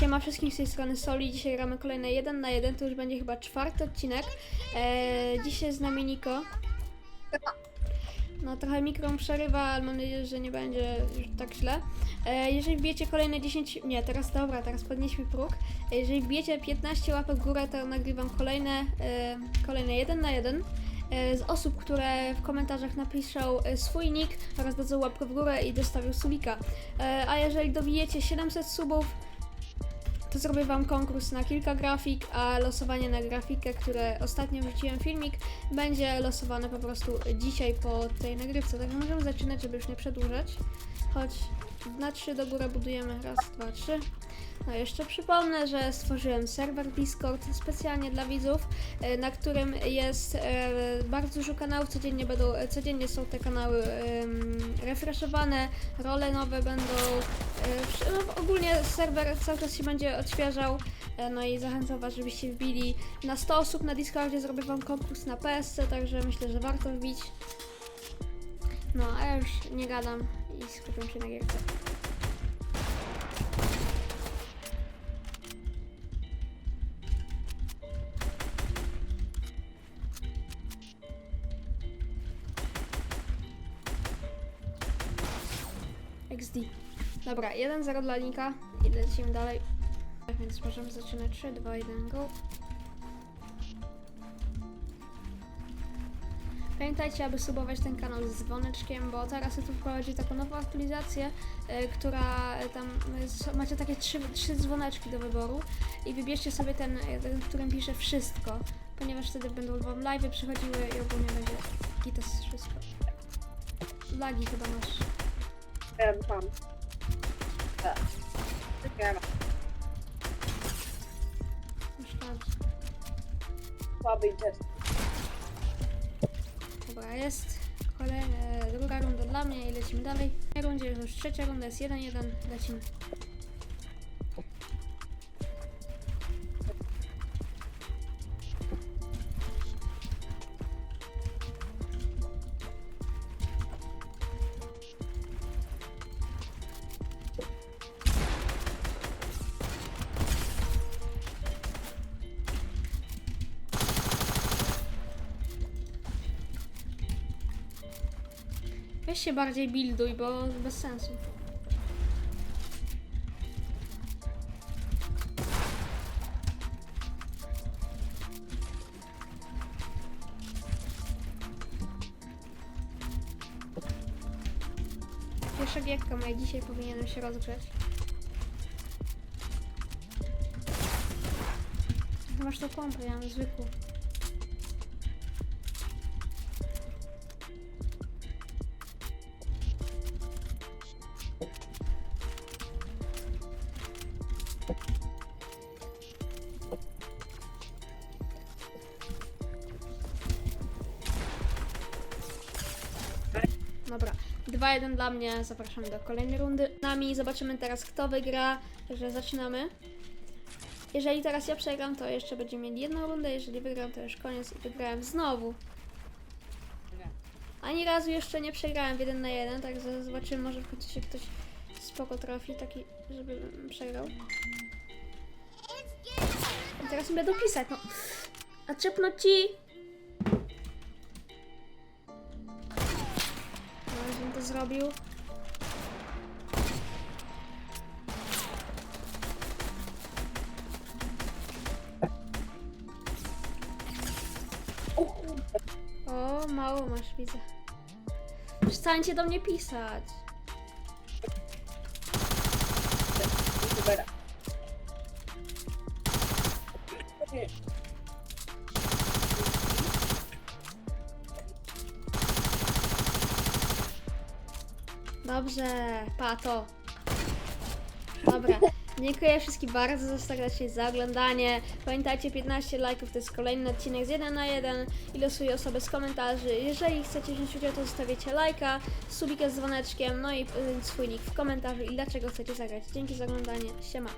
Siema wszystkim z tej strony Soli. Dzisiaj gramy kolejne 1 na 1. To już będzie chyba czwarty odcinek. Eee, dzisiaj z nami Niko. No trochę mikro przerywa, ale mam nadzieję, że nie będzie już tak źle. E, jeżeli wbijecie kolejne 10... Nie, teraz dobra, teraz podnieśmy próg. E, jeżeli wbijecie 15 łapek w górę, to nagrywam kolejne, e, kolejne 1 na 1 e, z osób, które w komentarzach napiszą swój nick oraz dadzą łapkę w górę i dostawią subika. A jeżeli dobijecie 700 subów, to zrobię Wam konkurs na kilka grafik, a losowanie na grafikę, które ostatnio wrzuciłem filmik, będzie losowane po prostu dzisiaj po tej nagrywce. Także możemy zaczynać, żeby już nie przedłużać. Choć na trzy do góry budujemy. Raz, dwa, trzy. No jeszcze przypomnę, że stworzyłem serwer Discord specjalnie dla widzów, e, na którym jest e, bardzo dużo kanałów. Codziennie będą, codziennie są te kanały refreshowane, role nowe będą. e, no, ogólnie serwer cały czas się będzie odświeżał. e, No i zachęcam Was, żebyście wbili na 100 osób na Discordzie. Zrobię Wam konkurs na PSC, także myślę, że warto wbić. No, a ja już nie gadam i skupiam się na gierce. XD. Dobra, 1-0 dla Linka i lecimy dalej. Więc możemy zaczynać 3, 2, 1, go. Pamiętajcie, aby subować ten kanał z dzwoneczkiem, bo teraz YouTube wprowadzi taką nową aktualizację, y, która y, tam macie takie trzy, trzy dzwoneczki do wyboru i wybierzcie sobie ten, y, ten, w którym pisze wszystko, ponieważ wtedy będą wam live'y przychodziły i ogólnie będzie gitas wszystko. Lagi chyba masz. Em, tam. Tak. Czekaj, Już słaby test. Dobra, jest kolejna, druga runda dla mnie i lecimy dalej. W tej rundzie już trzecia runda jest 1-1, lecimy. Weź się bardziej builduj, bo bez sensu. Pierwsza gierka moja dzisiaj powinienem się rozgrzeć. Masz tą pompę, ja mam zwykłą. Dobra, 2-1 dla mnie, zapraszamy do kolejnej rundy. Nami zobaczymy teraz kto wygra, także zaczynamy. Jeżeli teraz ja przegram, to jeszcze będziemy mieli jedną rundę, jeżeli wygram, to już koniec i wygrałem znowu. Ani razu jeszcze nie przegrałem w 1 na 1, także zobaczymy, może w końcu się ktoś spoko trafi, taki, żeby przegrał. I teraz mi będą pisać, no. A czepno ci! Żebym to zrobił. O mało masz, widzę. Przestańcie do mnie pisać. Youtubera. Dobrze, pato. Dobra, dziękuję wszystkim bardzo serdecznie za oglądanie. Pamiętajcie, 15 lajków to jest kolejny odcinek z 1 na 1 i losuję osoby z komentarzy. Jeżeli chcecie wziąć udział, to zostawicie lajka, subika z dzwoneczkiem, no i y, swój nick w komentarzu i dlaczego chcecie zagrać. Dzięki za oglądanie, siema.